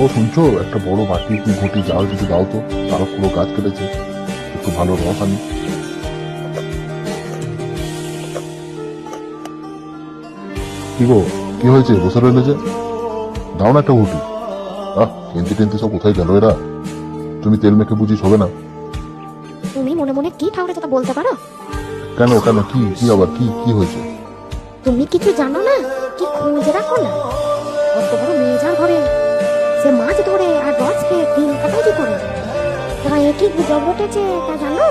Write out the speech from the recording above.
ও শুনছো? একটা বড় বাটি ঘটি জাল যদি দাও তো। তারা পুরো গাছ কেটেছে। একটু ভালো রস আনি। কি গো কি হয়েছে? বসে রইলে যে? দাও না একটা ঘুটি আহ টেনতে টেনতে সব কোথায় গেল এরা? তুমি তেল মেখে বুঝিস হবে না। তুমি মনে মনে কি ঠাউরে কথা বলতে পারো? কেন কেন? কি কি আবার? কি কি হয়েছে? তুমি কিছু জানো না? কি খোঁজ রাখো না অত বড় মেজার ঘরে? সে মাছ ধরে আর রস খেয়ে দিন কাটাই কি করে? এ কি গুজব উঠেছে তা জানো?